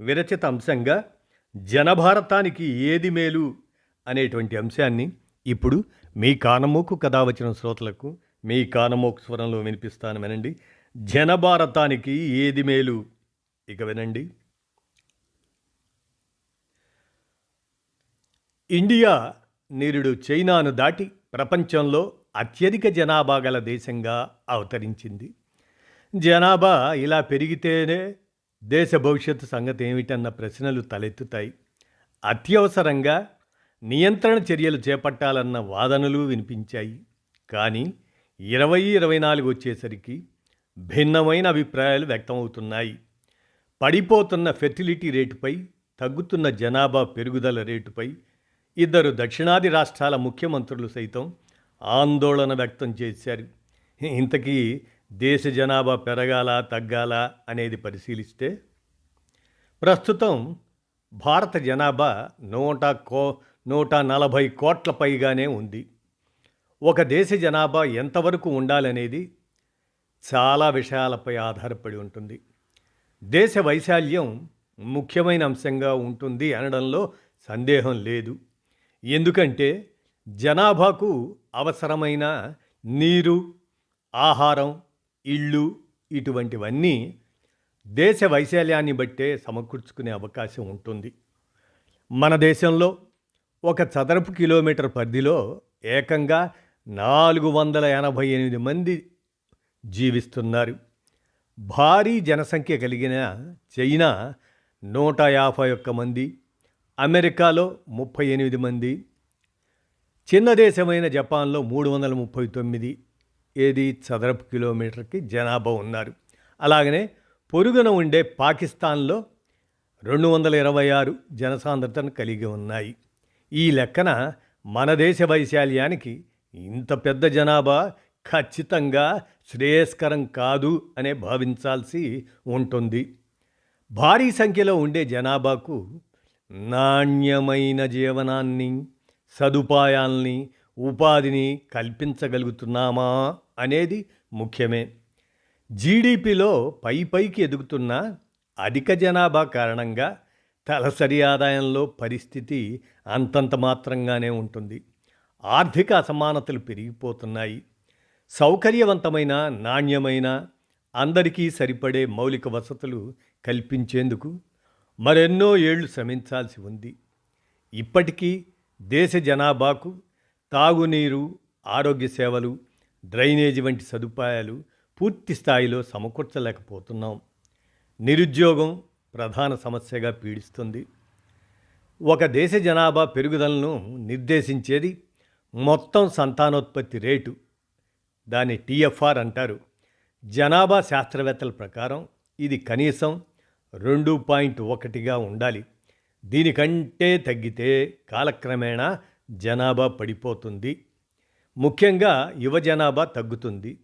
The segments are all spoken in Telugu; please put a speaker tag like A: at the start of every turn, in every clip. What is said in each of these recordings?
A: విరచిత అంశంగా జనభారతానికి ఏది మేలు అనేటువంటి అంశాన్ని ఇప్పుడు మీ కానమోకు కథ వచ్చిన శ్రోతలకు మీ కానమోకు స్వరంలో వినిపిస్తాను వినండి. జనభారతానికి ఏది మేలు? ఇక వినండి. ఇండియా నిరుడు చైనాను దాటి ప్రపంచంలో అత్యధిక జనాభా గల దేశంగా అవతరించింది. జనాభా ఇలా పెరిగితేనే దేశ భవిష్యత్తు సంగతి ఏమిటన్న ప్రశ్నలు తలెత్తుతాయి. అత్యవసరంగా నియంత్రణ చర్యలు చేపట్టాలన్న వాదనలు వినిపించాయి. కానీ ఇరవై ఇరవై నాలుగు వచ్చేసరికి భిన్నమైన అభిప్రాయాలు వ్యక్తమవుతున్నాయి. పడిపోతున్న ఫెర్టిలిటీ రేటుపై తగ్గుతున్న జనాభా పెరుగుదల రేటుపై ఇద్దరు దక్షిణాది రాష్ట్రాల ముఖ్యమంత్రులు సైతం ఆందోళన వ్యక్తం చేశారు. ఇంతకీ దేశ జనాభా పెరగాల తగ్గాల అనేది పరిశీలిస్తే ప్రస్తుతం భారత జనాభా నూట కో నూట నలభై కోట్ల పైగానే ఉంది. ఒక దేశ జనాభా ఎంతవరకు ఉండాలనేది చాలా విషయాలపై ఆధారపడి ఉంటుంది. దేశ వైశాల్యం ముఖ్యమైన అంశంగా ఉంటుంది అనడంలో సందేహం లేదు. ఎందుకంటే జనాభాకు అవసరమైన నీరు ఆహారం ఇళ్ళు ఇటువంటివన్నీ దేశ వైశాల్యాన్ని బట్టే సమకూర్చుకునే అవకాశం ఉంటుంది. మన దేశంలో ఒక చదరపు కిలోమీటర్ పరిధిలో ఏకంగా నాలుగు వందల ఎనభై ఎనిమిది మంది జీవిస్తున్నారు. భారీ జనసంఖ్య కలిగిన చైనా నూట యాభై ఒక్క మంది అమెరికాలో ముప్పై ఎనిమిది మంది చిన్న దేశమైన జపాన్లో మూడు వందల ముప్పై తొమ్మిది ఏది చదరపు కిలోమీటర్కి జనాభా ఉన్నారు. అలాగనే పొరుగున ఉండే పాకిస్తాన్లో రెండు వందల ఇరవై ఆరు జనసాంద్రతను కలిగి ఉన్నాయి. ఈ లెక్కన మన దేశ వైశాల్యానికి ఇంత పెద్ద జనాభా ఖచ్చితంగా శ్రేయస్కరం కాదు అనే భావించాల్సి ఉంటుంది. భారీ సంఖ్యలో ఉండే జనాభాకు నాణ్యమైన జీవనాన్ని సదుపాయాల్ని ఉపాధిని కల్పించగలుగుతున్నామా? అనేది ముఖ్యమే. జీడిపిలో పై పైకి ఎదుగుతున్న అధిక జనాభా కారణంగా తలసరి ఆదాయంలో పరిస్థితి అంతంత మాత్రంగానే ఉంటుంది. ఆర్థిక అసమానతలు పెరిగిపోతున్నాయి. సౌకర్యవంతమైన నాణ్యమైన అందరికీ సరిపడే మౌలిక వసతులు కల్పించేందుకు మరెన్నో ఏళ్ళు శ్రమించాల్సి ఉంది. ఇప్పటికీ దేశ జనాభాకు తాగునీరు ఆరోగ్య సేవలు డ్రైనేజీ వంటి సదుపాయాలు పూర్తి స్థాయిలో సమకూర్చలేకపోతున్నాం. నిరుద్యోగం ప్రధాన సమస్యగా పీడిస్తుంది. ఒక దేశ జనాభా పెరుగుదలను నిర్దేశించేది మొత్తం సంతానోత్పత్తి రేటు. దాన్ని టీఎఫ్ఆర్ అంటారు. జనాభా శాస్త్రవేత్తల ప్రకారం ఇది కనీసం రెండు పాయింట్ ఒకటిగా ఉండాలి. దీనికంటే తగ్గితే కాలక్రమేణా జనాభా పడిపోతుంది. ముఖ్యంగా యువ జనాభా తగ్గుతుంది.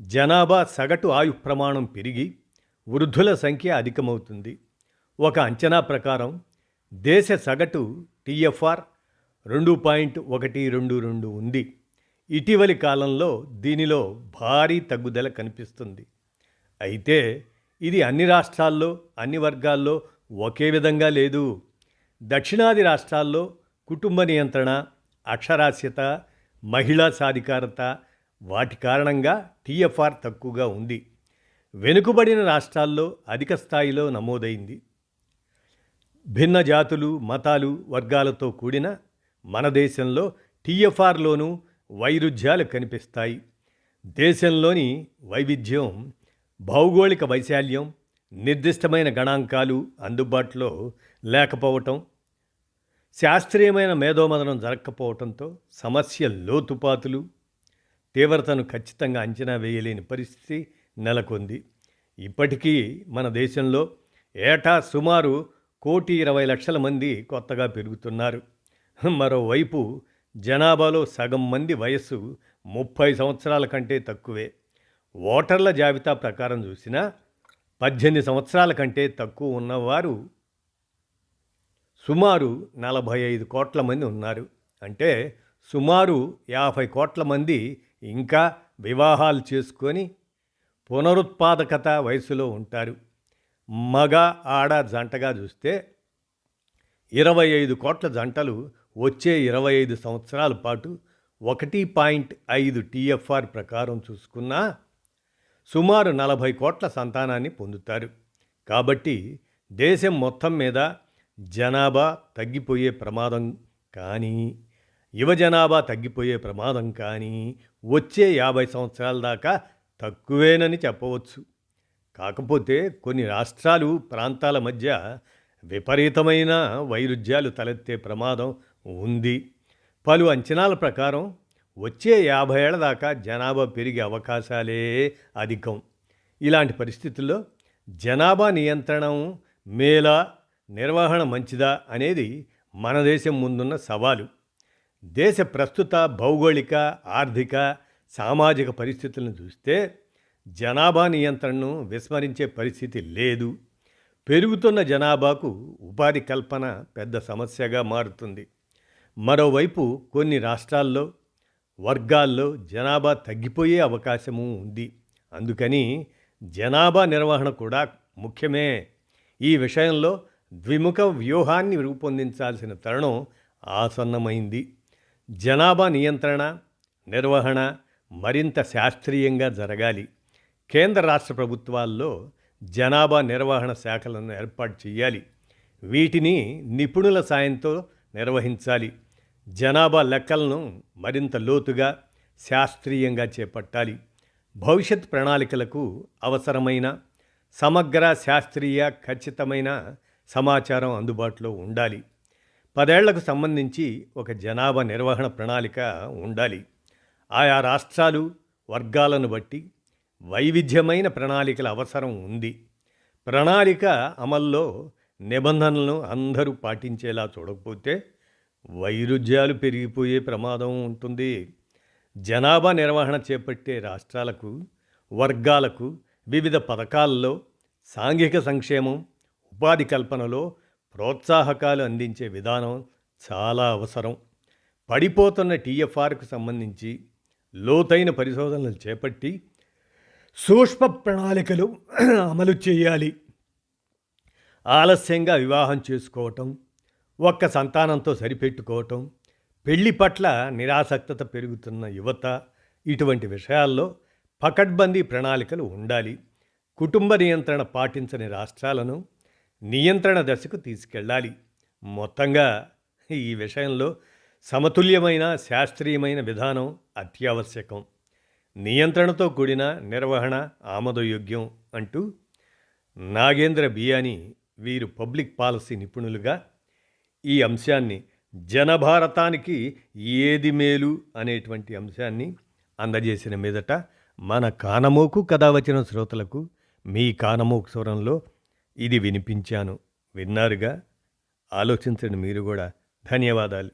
A: జనాభా సగటు ఆయు ప్రమాణం పెరిగి వృద్ధుల సంఖ్య అధికమవుతుంది. ఒక అంచనా ప్రకారం దేశ సగటు టీఎఫ్ఆర్ రెండు పాయింట్ ఒకటి రెండు రెండు ఉంది. ఇటీవలి కాలంలో దీనిలో భారీ తగ్గుదల కనిపిస్తుంది. అయితే ఇది అన్ని రాష్ట్రాల్లో అన్ని వర్గాల్లో ఒకే విధంగా లేదు. దక్షిణాది రాష్ట్రాల్లో కుటుంబ నియంత్రణ అక్షరాస్యత మహిళా సాధికారత వాటి కారణంగా టీఎఫ్ఆర్ తక్కువగా ఉంది. వెనుకబడిన రాష్ట్రాల్లో అధిక స్థాయిలో నమోదైంది. భిన్న జాతులు మతాలు వర్గాలతో కూడిన మన దేశంలో టీఎఫ్ఆర్లోనూ వైరుధ్యాలు కనిపిస్తాయి. దేశంలోని వైవిధ్యం భౌగోళిక వైశాల్యం నిర్దిష్టమైన గణాంకాలు అందుబాటులో లేకపోవటం శాస్త్రీయమైన మేధోమదనం జరగకపోవడంతో సమస్య లోతుపాతులు తీవ్రతను ఖచ్చితంగా అంచనా వేయలేని పరిస్థితి నెలకొంది. ఇప్పటికీ మన దేశంలో ఏటా సుమారు కోటి ఇరవై లక్షల మంది కొత్తగా పెరుగుతున్నారు. మరోవైపు జనాభాలో సగం మంది వయస్సు ముప్పై సంవత్సరాల కంటే తక్కువే. ఓటర్ల జాబితా ప్రకారం చూసినా పద్దెనిమిది సంవత్సరాల కంటే తక్కువ ఉన్నవారు సుమారు నలభై ఐదు కోట్ల మంది ఉన్నారు. అంటే సుమారు యాభై కోట్ల మంది ఇంకా వివాహాలు చేసుకొని పునరుత్పాదకత వయసులో ఉంటారు. మగ ఆడ జంటగా చూస్తే ఇరవై ఐదు కోట్ల జంటలు వచ్చే ఇరవై ఐదు సంవత్సరాల పాటు ఒకటి పాయింట్ ఐదు టీఎఫ్ఆర్ ప్రకారం చూసుకున్నా సుమారు నలభై కోట్ల సంతానాన్ని పొందుతారు. కాబట్టి దేశం మొత్తం మీద జనాభా తగ్గిపోయే ప్రమాదం కానీ యువ జనాభా తగ్గిపోయే ప్రమాదం కానీ వచ్చే యాభై సంవత్సరాల దాకా తక్కువేనని చెప్పవచ్చు. కాకపోతే కొన్ని రాష్ట్రాలు ప్రాంతాల మధ్య విపరీతమైన వైరుధ్యాలు తలెత్తే ప్రమాదం ఉంది. పలు అంచనాల ప్రకారం వచ్చే యాభై ఏళ్ళ దాకా జనాభా పెరిగే అవకాశాలే అధికం. ఇలాంటి పరిస్థితుల్లో జనాభా నియంత్రణం మేలా నిర్వహణ మంచిదా అనేది మన దేశం ముందున్న సవాలు. దేశ ప్రస్తుత భౌగోళిక ఆర్థిక సామాజిక పరిస్థితులను చూస్తే జనాభా నియంత్రణను విస్మరించే పరిస్థితి లేదు. పెరుగుతున్న జనాభాకు ఉపాధి కల్పన పెద్ద సమస్యగా మారుతుంది. మరోవైపు కొన్ని రాష్ట్రాల్లో వర్గాల్లో జనాభా తగ్గిపోయే అవకాశము ఉంది. అందుకని జనాభా నిర్వహణ కూడా ముఖ్యమే. ఈ విషయంలో ద్విముఖ వ్యూహాన్ని రూపొందించాల్సిన తరుణం ఆసన్నమైంది. జనాభా నియంత్రణ నిర్వహణ మరింత శాస్త్రీయంగా జరగాలి. కేంద్ర రాష్ట్ర ప్రభుత్వాల్లో జనాభా నిర్వహణ శాఖలను ఏర్పాటు చేయాలి. వీటిని నిపుణుల సాయంతో నిర్వహించాలి. జనాభా లెక్కలను మరింత లోతుగా శాస్త్రీయంగా చేపట్టాలి. భవిష్యత్ ప్రణాళికలకు అవసరమైన సమగ్ర శాస్త్రీయ ఖచ్చితమైన సమాచారం అందుబాటులో ఉండాలి. పదేళ్ళకు సంబంధించి ఒక జనాభా నిర్వహణ ప్రణాళిక ఉండాలి. ఆయా రాష్ట్రాలు వర్గాలను బట్టి వైవిధ్యమైన ప్రణాళికల అవసరం ఉంది. ప్రణాళిక అమల్లో నిబంధనలను అందరూ పాటించేలా చూడకపోతే వైరుధ్యాలు పెరిగిపోయే ప్రమాదం ఉంటుంది. జనాభా నిర్వహణ చేపట్టే రాష్ట్రాలకు వర్గాలకు వివిధ పథకాల్లో సాంఘిక సంక్షేమం ఉపాధి కల్పనలో ప్రోత్సాహకాలు అందించే విధానం చాలా అవసరం. పడిపోతున్న టీఎఫ్ఆర్కు సంబంధించి లోతైన పరిశోధనలు చేపట్టి సూక్ష్మ ప్రణాళికలు అమలు చేయాలి. ఆలస్యంగా వివాహం చేసుకోవటం ఒక్క సంతానంతో సరిపెట్టుకోవటం పెళ్ళి పట్ల నిరాసక్తత పెరుగుతున్న యువత ఇటువంటి విషయాల్లో పకడ్బందీ ప్రణాళికలు ఉండాలి. కుటుంబ నియంత్రణ పాటించని రాష్ట్రాలను నియంత్రణ దశకు తీసుకెళ్ళాలి. మొత్తంగా ఈ విషయంలో సమతుల్యమైన శాస్త్రీయమైన విధానం అత్యావశ్యకం. నియంత్రణతో కూడిన నిర్వహణ ఆమోదయోగ్యం అంటూ నాగేంద్ర బియాని వీరు పబ్లిక్ పాలసీ నిపుణులుగా ఈ అంశాన్ని జనభారతానికి ఏది మేలు అనేటువంటి అంశాన్ని అందజేసిన మీదట మన కానమోకు కథ వచ్చిన శ్రోతలకు మీ కానమోకు స్వరంలో ఇది వినిపించాను. విన్నారుగా? ఆలోచించండి మీరు కూడా. ధన్యవాదాలు.